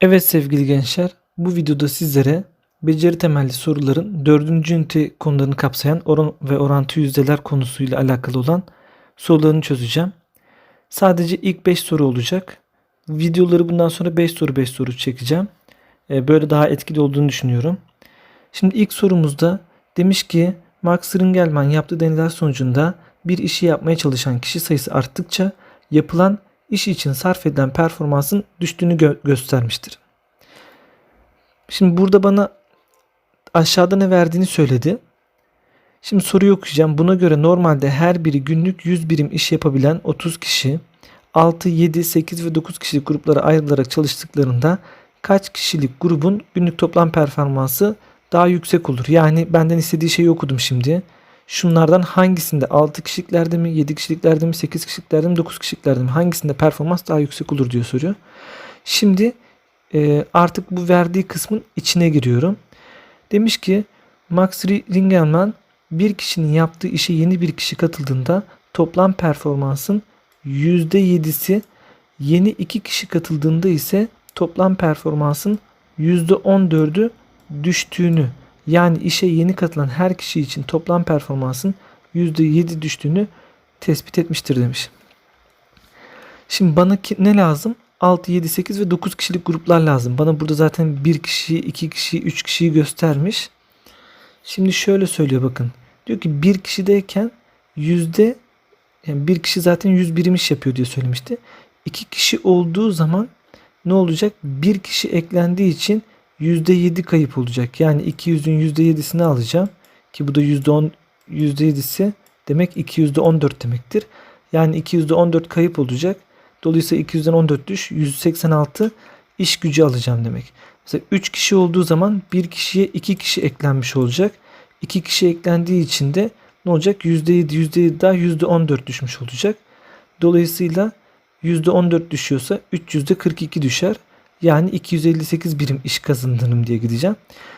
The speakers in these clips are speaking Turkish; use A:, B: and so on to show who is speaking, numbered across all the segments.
A: Evet sevgili gençler, bu videoda sizlere beceri temelli soruların 4. ünite konularını kapsayan oran ve orantı yüzdeler konusuyla alakalı olan sorularını çözeceğim. Sadece ilk 5 soru olacak. Videoları bundan sonra 5 soru 5 soru çekeceğim. Ee, Böyle daha etkili olduğunu düşünüyorum. Şimdi ilk sorumuzda demiş ki Max Ringelmann yaptığı deneyler sonucunda bir işi yapmaya çalışan kişi sayısı arttıkça yapılan iş için sarf edilen performansın düştüğünü gö- göstermiştir. Şimdi burada bana aşağıda ne verdiğini söyledi. Şimdi soruyu okuyacağım. Buna göre normalde her biri günlük 100 birim iş yapabilen 30 kişi 6, 7, 8 ve 9 kişilik gruplara ayrılarak çalıştıklarında kaç kişilik grubun günlük toplam performansı daha yüksek olur? Yani benden istediği şeyi okudum şimdi. Şunlardan hangisinde 6 kişiliklerde mi, 7 kişiliklerde mi, 8 kişiliklerde mi, 9 kişiliklerde mi hangisinde performans daha yüksek olur diyor soruyor. Şimdi e, artık bu verdiği kısmın içine giriyorum. Demiş ki Max Ringelmann bir kişinin yaptığı işe yeni bir kişi katıldığında toplam performansın %7'si yeni iki kişi katıldığında ise toplam performansın %14'ü düştüğünü yani işe yeni katılan her kişi için toplam performansın %7 düştüğünü tespit etmiştir demiş. Şimdi bana ki, ne lazım? 6, 7, 8 ve 9 kişilik gruplar lazım. Bana burada zaten 1 kişi, 2 kişi, 3 kişiyi göstermiş. Şimdi şöyle söylüyor bakın. Diyor ki bir kişideyken yüzde yani bir kişi zaten 100 birim iş yapıyor diye söylemişti. 2 kişi olduğu zaman ne olacak? Bir kişi eklendiği için %7 kayıp olacak. Yani 200'ün %7'sini alacağım. Ki bu da %10 %7'si demek 2 %14 demektir. Yani 2 %14 kayıp olacak. Dolayısıyla 200'den 14 düş 186 iş gücü alacağım demek. Mesela 3 kişi olduğu zaman bir kişiye 2 kişi eklenmiş olacak. 2 kişi eklendiği için de ne olacak? %7 %7 daha %14 düşmüş olacak. Dolayısıyla %14 düşüyorsa 300'de 42 düşer. Yani 258 birim iş kazanırım diye gideceğim.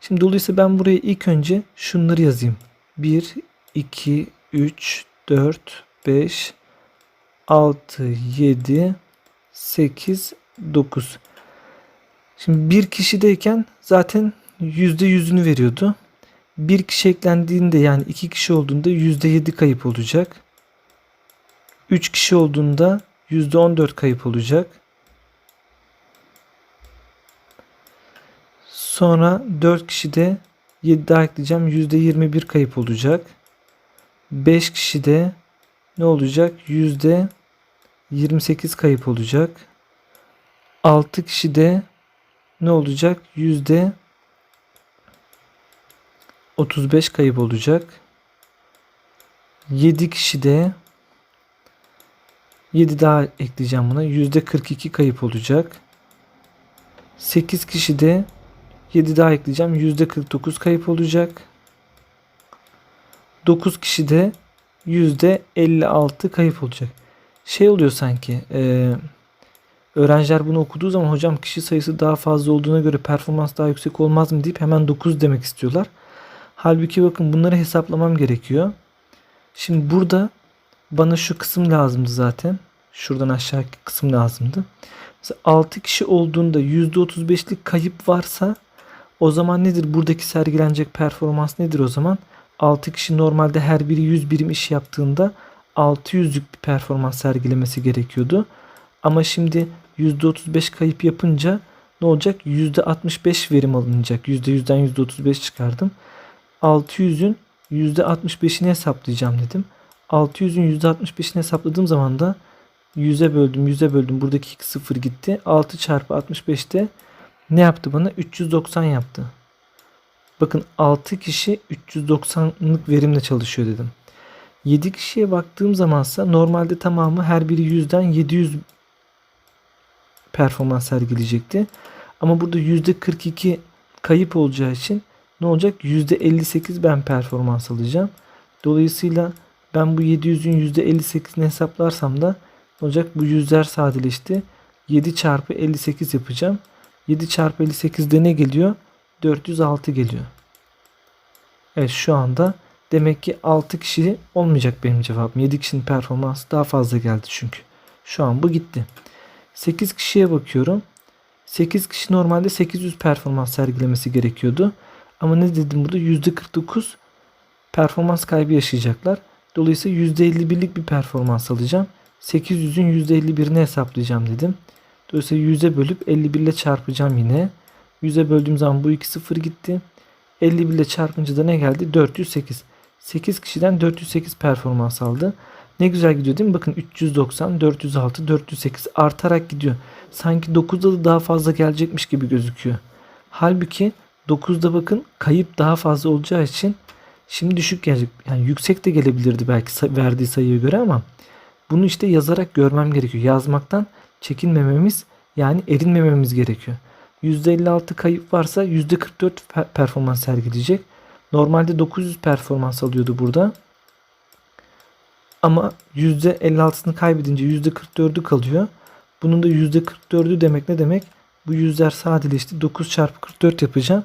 A: Şimdi dolayısıyla ben buraya ilk önce şunları yazayım. 1, 2, 3, 4, 5, 6, 7, 8, 9. Şimdi bir kişideyken zaten %100'ünü veriyordu. Bir kişi eklendiğinde yani iki kişi olduğunda %7 kayıp olacak. 3 kişi olduğunda %14 kayıp olacak. Sonra 4 kişide 7 daha ekleyeceğim. %21 kayıp olacak. 5 kişide ne olacak? Yüzde 28 kayıp olacak. 6 kişide ne olacak? Yüzde 35 kayıp olacak. 7 kişide 7 daha ekleyeceğim buna. Yüzde 42 kayıp olacak. 8 kişide 7 daha ekleyeceğim. Yüzde 49 kayıp olacak. 9 kişide %56 kayıp olacak. Şey oluyor sanki e, öğrenciler bunu okuduğu zaman hocam kişi sayısı daha fazla olduğuna göre performans daha yüksek olmaz mı deyip hemen 9 demek istiyorlar. Halbuki bakın bunları hesaplamam gerekiyor. Şimdi burada bana şu kısım lazımdı zaten. Şuradan aşağıki kısım lazımdı. Mesela 6 kişi olduğunda %35'lik kayıp varsa o zaman nedir? Buradaki sergilenecek performans nedir o zaman? 6 kişi normalde her biri 100 birim iş yaptığında 600'lük bir performans sergilemesi gerekiyordu. Ama şimdi %35 kayıp yapınca ne olacak? %65 verim alınacak. %100'den %35 çıkardım. 600'ün %65'ini hesaplayacağım dedim. 600'ün %65'ini hesapladığım zaman da 100'e böldüm 100'e böldüm. Buradaki 2 sıfır gitti. 6 çarpı 65'te ne yaptı bana? 390 yaptı. Bakın 6 kişi 390'lık verimle çalışıyor dedim. 7 kişiye baktığım zamansa normalde tamamı her biri 100'den 700 performans sergileyecekti. Ama burada %42 kayıp olacağı için ne olacak? %58 ben performans alacağım. Dolayısıyla ben bu 700'ün %58'ini hesaplarsam da ne olacak? Bu yüzler sadeleşti. 7 çarpı 58 yapacağım. 7 çarpı 58'de ne geliyor? 406 geliyor. Evet şu anda demek ki 6 kişi olmayacak benim cevabım. 7 kişinin performansı daha fazla geldi çünkü. Şu an bu gitti. 8 kişiye bakıyorum. 8 kişi normalde 800 performans sergilemesi gerekiyordu. Ama ne dedim burada? %49 performans kaybı yaşayacaklar. Dolayısıyla %51'lik bir performans alacağım. 800'ün %51'ini hesaplayacağım dedim. Dolayısıyla 100'e bölüp 51 ile çarpacağım yine. 100'e böldüğüm zaman bu 2 0 gitti. 51 ile çarpınca da ne geldi? 408. 8 kişiden 408 performans aldı. Ne güzel gidiyor değil mi? Bakın 390, 406, 408 artarak gidiyor. Sanki 9'da da daha fazla gelecekmiş gibi gözüküyor. Halbuki 9'da bakın kayıp daha fazla olacağı için şimdi düşük gelecek. Yani yüksek de gelebilirdi belki verdiği sayıya göre ama bunu işte yazarak görmem gerekiyor. Yazmaktan çekinmememiz yani erinmememiz gerekiyor. %56 kayıp varsa %44 per- performans sergileyecek. Normalde 900 performans alıyordu burada. Ama %56'sını kaybedince %44'ü kalıyor. Bunun da %44'ü demek ne demek? Bu yüzler sadeleşti. 9 çarpı 44 yapacağım.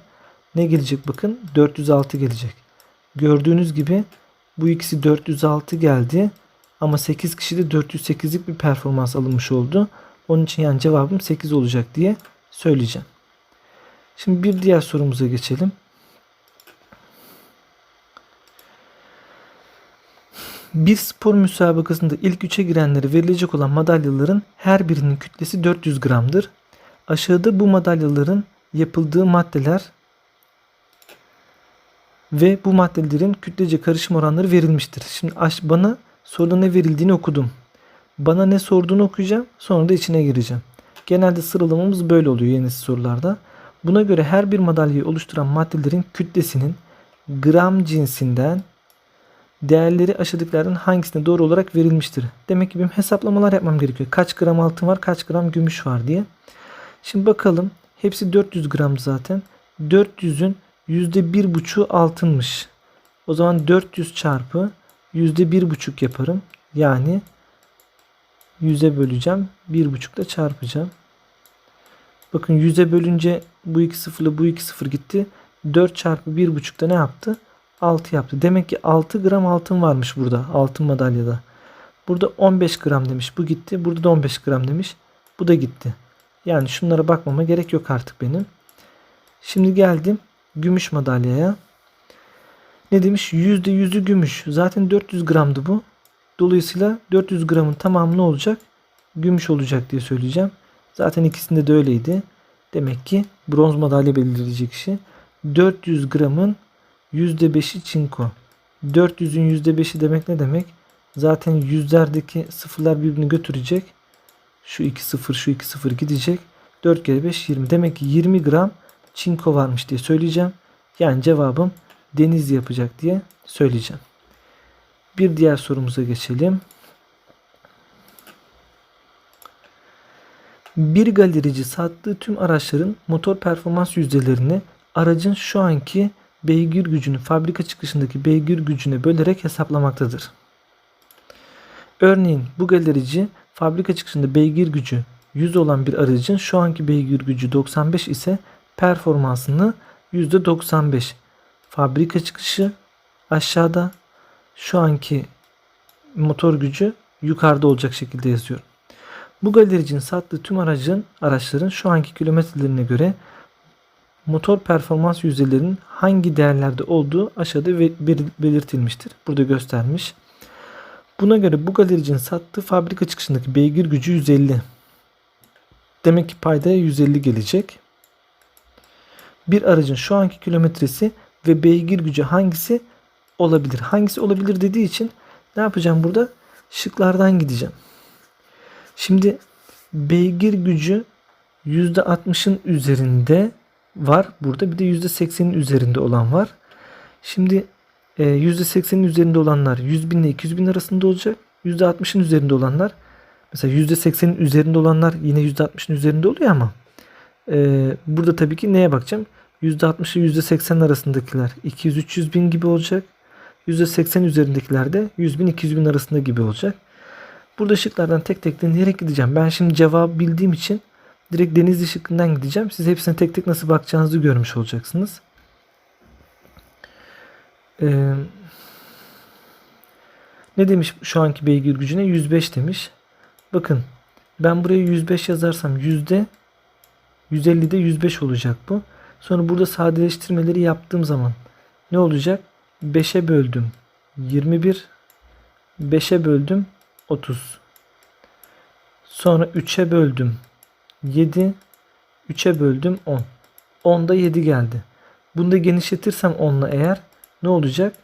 A: Ne gelecek bakın? 406 gelecek. Gördüğünüz gibi bu ikisi 406 geldi. Ama 8 kişide 408'lik bir performans alınmış oldu. Onun için yani cevabım 8 olacak diye söyleyeceğim. Şimdi bir diğer sorumuza geçelim. Bir spor müsabakasında ilk üçe girenlere verilecek olan madalyaların her birinin kütlesi 400 gramdır. Aşağıda bu madalyaların yapıldığı maddeler ve bu maddelerin kütlece karışım oranları verilmiştir. Şimdi bana soruda ne verildiğini okudum. Bana ne sorduğunu okuyacağım. Sonra da içine gireceğim. Genelde sıralamamız böyle oluyor yeni sorularda. Buna göre her bir madalyayı oluşturan maddelerin kütlesinin gram cinsinden değerleri aşağıdakilerden hangisine doğru olarak verilmiştir? Demek ki benim hesaplamalar yapmam gerekiyor. Kaç gram altın var, kaç gram gümüş var diye. Şimdi bakalım. Hepsi 400 gram zaten. 400'ün %1,5'u altınmış. O zaman 400 çarpı %1,5 yaparım. Yani 100'e böleceğim. 1,5 da çarpacağım. Bakın 100'e bölünce bu iki sıfırla bu iki sıfır gitti. 4 çarpı 1,5 da ne yaptı? 6 yaptı. Demek ki 6 gram altın varmış burada. Altın madalyada. Burada 15 gram demiş. Bu gitti. Burada da 15 gram demiş. Bu da gitti. Yani şunlara bakmama gerek yok artık benim. Şimdi geldim gümüş madalyaya. Ne demiş? %100'ü gümüş. Zaten 400 gramdı bu. Dolayısıyla 400 gramın tamamı ne olacak? Gümüş olacak diye söyleyeceğim. Zaten ikisinde de öyleydi. Demek ki bronz madalya belirleyecek kişi. 400 gramın %5'i çinko. 400'ün %5'i demek ne demek? Zaten yüzlerdeki sıfırlar birbirini götürecek. Şu iki sıfır şu iki sıfır gidecek. 4 kere 5 20. Demek ki 20 gram çinko varmış diye söyleyeceğim. Yani cevabım deniz yapacak diye söyleyeceğim. Bir diğer sorumuza geçelim. Bir galerici sattığı tüm araçların motor performans yüzdelerini aracın şu anki beygir gücünü fabrika çıkışındaki beygir gücüne bölerek hesaplamaktadır. Örneğin bu galerici fabrika çıkışında beygir gücü 100 olan bir aracın şu anki beygir gücü 95 ise performansını %95 fabrika çıkışı aşağıda şu anki motor gücü yukarıda olacak şekilde yazıyorum. Bu galericinin sattığı tüm aracın araçların şu anki kilometrelerine göre motor performans yüzdelerinin hangi değerlerde olduğu aşağıda belirtilmiştir. Burada göstermiş. Buna göre bu galericinin sattığı fabrika çıkışındaki beygir gücü 150. Demek ki paydaya 150 gelecek. Bir aracın şu anki kilometresi ve beygir gücü hangisi olabilir? Hangisi olabilir dediği için ne yapacağım burada? Şıklardan gideceğim. Şimdi beygir gücü %60'ın üzerinde var. Burada bir de %80'in üzerinde olan var. Şimdi e, %80'in üzerinde olanlar 100 bin ile 200 bin arasında olacak. %60'ın üzerinde olanlar mesela %80'in üzerinde olanlar yine %60'ın üzerinde oluyor ama e, burada tabii ki neye bakacağım? %60 ile %80 arasındakiler 200-300 bin gibi olacak. %80 üzerindekiler de 100 bin 200 bin arasında gibi olacak. Burada şıklardan tek tek deneyerek gideceğim. Ben şimdi cevabı bildiğim için direkt Denizli şıkkından gideceğim. Siz hepsine tek tek nasıl bakacağınızı görmüş olacaksınız. Ee, ne demiş şu anki beygir gücüne? 105 demiş. Bakın ben buraya 105 yazarsam yüzde 150'de 105 olacak bu. Sonra burada sadeleştirmeleri yaptığım zaman ne olacak? 5'e böldüm 21 5'e böldüm 30 sonra 3'e böldüm 7 3'e böldüm 10 10'da 7 geldi. Bunu da genişletirsem 10'la eğer ne olacak?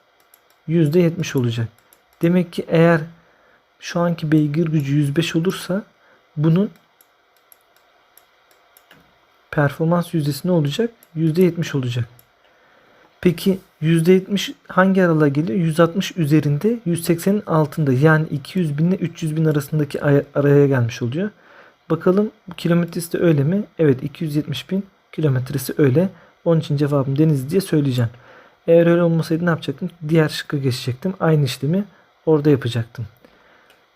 A: %70 olacak. Demek ki eğer şu anki beygir gücü 105 olursa bunun performans yüzdesi ne olacak? %70 olacak. Peki %70 hangi aralığa geliyor? 160 üzerinde 180'in altında yani 200 bin ile 300 bin arasındaki ay- araya gelmiş oluyor. Bakalım kilometresi de öyle mi? Evet 270 bin kilometresi öyle. Onun için cevabım Denizli diye söyleyeceğim. Eğer öyle olmasaydı ne yapacaktım? Diğer şıkka geçecektim. Aynı işlemi orada yapacaktım.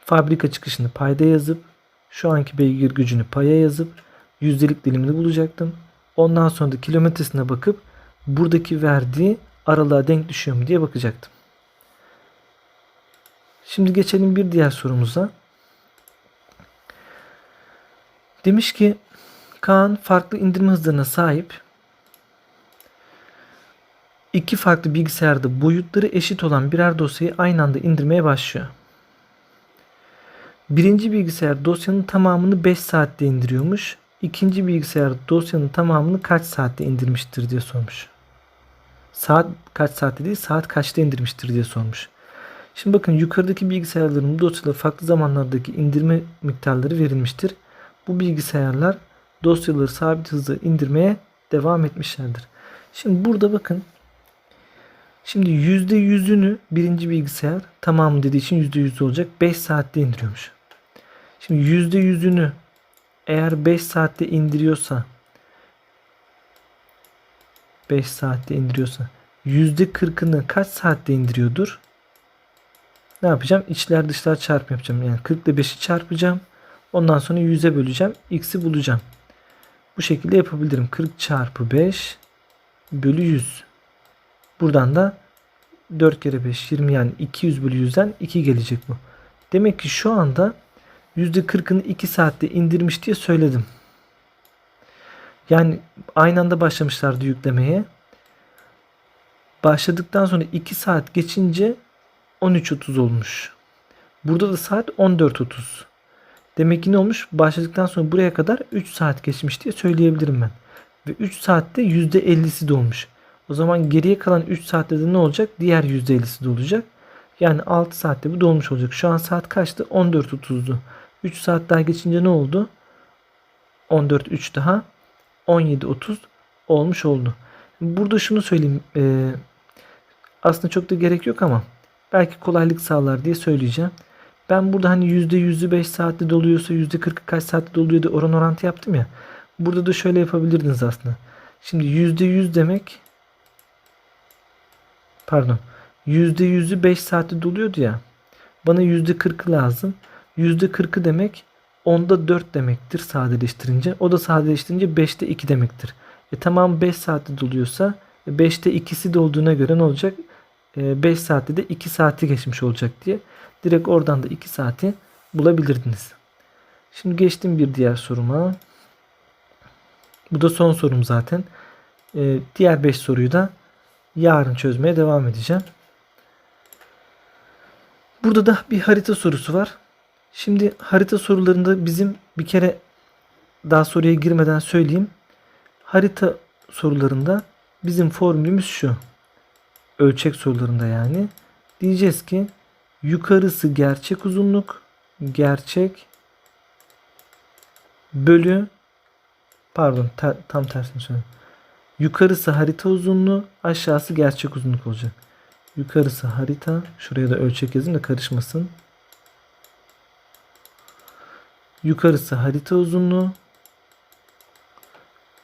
A: Fabrika çıkışını payda yazıp şu anki beygir gücünü paya yazıp yüzdelik dilimini bulacaktım. Ondan sonra da kilometresine bakıp buradaki verdiği aralığa denk düşüyor mu diye bakacaktım. Şimdi geçelim bir diğer sorumuza. Demiş ki Kaan farklı indirme hızlarına sahip iki farklı bilgisayarda boyutları eşit olan birer dosyayı aynı anda indirmeye başlıyor. Birinci bilgisayar dosyanın tamamını 5 saatte indiriyormuş. İkinci bilgisayar dosyanın tamamını kaç saatte indirmiştir diye sormuş. Saat kaç saatte değil saat kaçta indirmiştir diye sormuş. Şimdi bakın yukarıdaki bilgisayarların dosyaları farklı zamanlardaki indirme miktarları verilmiştir. Bu bilgisayarlar dosyaları sabit hızla indirmeye devam etmişlerdir. Şimdi burada bakın. Şimdi %100'ünü birinci bilgisayar tamamı dediği için %100 olacak. 5 saatte indiriyormuş. Şimdi %100'ünü eğer 5 saatte indiriyorsa 5 saatte indiriyorsa %40'ını kaç saatte indiriyordur? Ne yapacağım? İçler dışlar çarpı yapacağım. Yani 40 ile 5'i çarpacağım. Ondan sonra 100'e böleceğim. X'i bulacağım. Bu şekilde yapabilirim. 40 çarpı 5 bölü 100. Buradan da 4 kere 5 20 yani 200 bölü 100'den 2 gelecek bu. Demek ki şu anda %40'ını 2 saatte indirmiş diye söyledim. Yani aynı anda başlamışlardı yüklemeye. Başladıktan sonra 2 saat geçince 13.30 olmuş. Burada da saat 14.30. Demek ki ne olmuş? Başladıktan sonra buraya kadar 3 saat geçmiş diye söyleyebilirim ben. Ve 3 saatte %50'si dolmuş. O zaman geriye kalan 3 saatte de ne olacak? Diğer %50'si de olacak. Yani 6 saatte bu dolmuş olacak. Şu an saat kaçtı? 14.30'du. 3 saat daha geçince ne oldu? 14 3 daha 17.30 olmuş oldu. Burada şunu söyleyeyim. Ee, aslında çok da gerek yok ama belki kolaylık sağlar diye söyleyeceğim. Ben burada hani %100'ü 5 saatte doluyorsa %40'ı kaç saatte doluyor diye oran orantı yaptım ya. Burada da şöyle yapabilirdiniz aslında. Şimdi %100 demek pardon %100'ü 5 saatte doluyordu ya. Bana %40'ı lazım. %40'ı demek onda 4 demektir sadeleştirince. O da sadeleştirince 5'te 2 demektir. E tamam 5 saatte doluyorsa 5'te 2'si dolduğuna göre ne olacak? E, 5 saatte de 2 saati geçmiş olacak diye. Direkt oradan da 2 saati bulabilirdiniz. Şimdi geçtim bir diğer soruma. Bu da son sorum zaten. E, diğer 5 soruyu da yarın çözmeye devam edeceğim. Burada da bir harita sorusu var. Şimdi harita sorularında bizim bir kere daha soruya girmeden söyleyeyim. Harita sorularında bizim formülümüz şu. Ölçek sorularında yani. Diyeceğiz ki yukarısı gerçek uzunluk gerçek bölü pardon ta- tam tersini söyleyeyim. Yukarısı harita uzunluğu aşağısı gerçek uzunluk olacak. Yukarısı harita. Şuraya da ölçek yazayım da karışmasın. Yukarısı harita uzunluğu.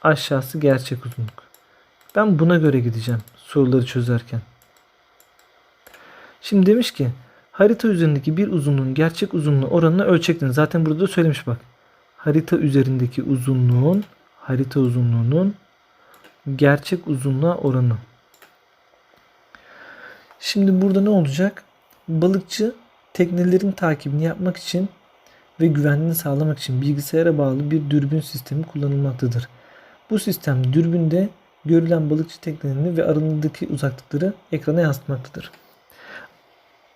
A: Aşağısı gerçek uzunluk. Ben buna göre gideceğim soruları çözerken. Şimdi demiş ki harita üzerindeki bir uzunluğun gerçek uzunluğu oranını ölçekleyin. Zaten burada da söylemiş bak. Harita üzerindeki uzunluğun harita uzunluğunun gerçek uzunluğa oranı. Şimdi burada ne olacak? Balıkçı teknelerin takibini yapmak için ve güvenliğini sağlamak için bilgisayara bağlı bir dürbün sistemi kullanılmaktadır. Bu sistem dürbünde görülen balıkçı teknelerini ve aralarındaki uzaklıkları ekrana yansıtmaktadır.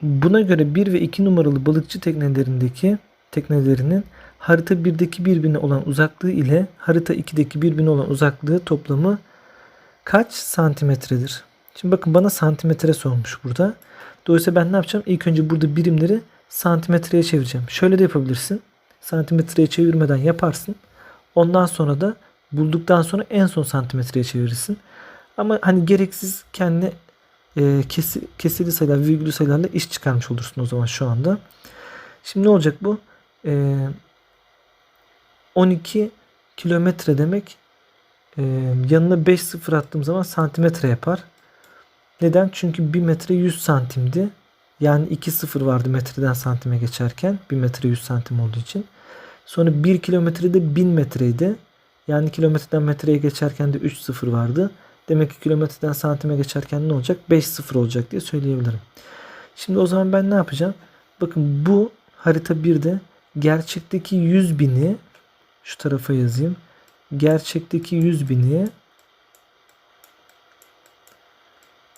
A: Buna göre 1 ve 2 numaralı balıkçı teknelerindeki teknelerinin harita 1'deki birbirine olan uzaklığı ile harita 2'deki birbirine olan uzaklığı toplamı kaç santimetredir? Şimdi bakın bana santimetre sormuş burada. Dolayısıyla ben ne yapacağım? İlk önce burada birimleri santimetreye çevireceğim. Şöyle de yapabilirsin. Santimetreye çevirmeden yaparsın. Ondan sonra da bulduktan sonra en son santimetreye çevirirsin. Ama hani gereksiz kendi e, kesi, kesili sayılar, virgülü sayılarla iş çıkarmış olursun o zaman şu anda. Şimdi ne olacak bu? E, 12 kilometre demek e, yanına 5 sıfır attığım zaman santimetre yapar. Neden? Çünkü 1 metre 100 santimdi. Yani 2 sıfır vardı metreden santime geçerken. 1 metre 100 santim olduğu için. Sonra 1 kilometrede 1000 metreydi. Yani kilometreden metreye geçerken de 3 sıfır vardı. Demek ki kilometreden santime geçerken ne olacak? 5 sıfır olacak diye söyleyebilirim. Şimdi o zaman ben ne yapacağım? Bakın bu harita 1'de gerçekteki 100 bini şu tarafa yazayım. Gerçekteki 100 bini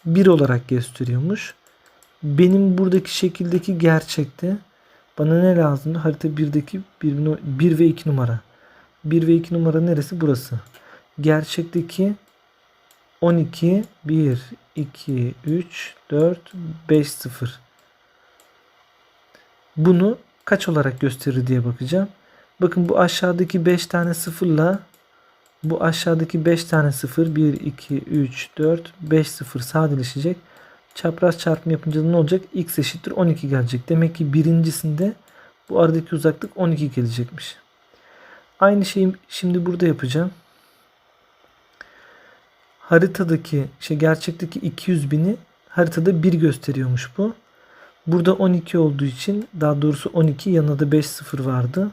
A: 1 olarak gösteriyormuş. Benim buradaki şekildeki gerçekte bana ne lazımdı? Harita 1'deki 1, 1 ve 2 numara. 1 ve 2 numara neresi? Burası. Gerçekteki 12 1 2 3 4 5 0. Bunu kaç olarak gösterir diye bakacağım. Bakın bu aşağıdaki 5 tane sıfırla bu aşağıdaki 5 tane sıfır 1 2 3 4 5 sıfır sadeleşecek. Çapraz çarpım yapınca ne olacak? X eşittir 12 gelecek. Demek ki birincisinde bu aradaki uzaklık 12 gelecekmiş. Aynı şeyi şimdi burada yapacağım. Haritadaki şey gerçekteki 200 bini haritada 1 gösteriyormuş bu. Burada 12 olduğu için daha doğrusu 12 yanında da 5 sıfır vardı.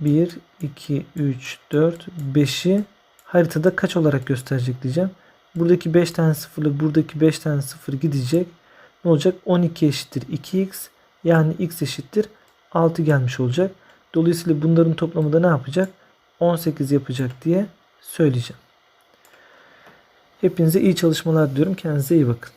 A: 1, 2, 3, 4, 5'i haritada kaç olarak gösterecek diyeceğim. Buradaki 5 tane sıfırla buradaki 5 tane sıfır gidecek. Ne olacak? 12 eşittir 2x yani x eşittir 6 gelmiş olacak. Dolayısıyla bunların toplamı da ne yapacak? 18 yapacak diye söyleyeceğim. Hepinize iyi çalışmalar diliyorum. Kendinize iyi bakın.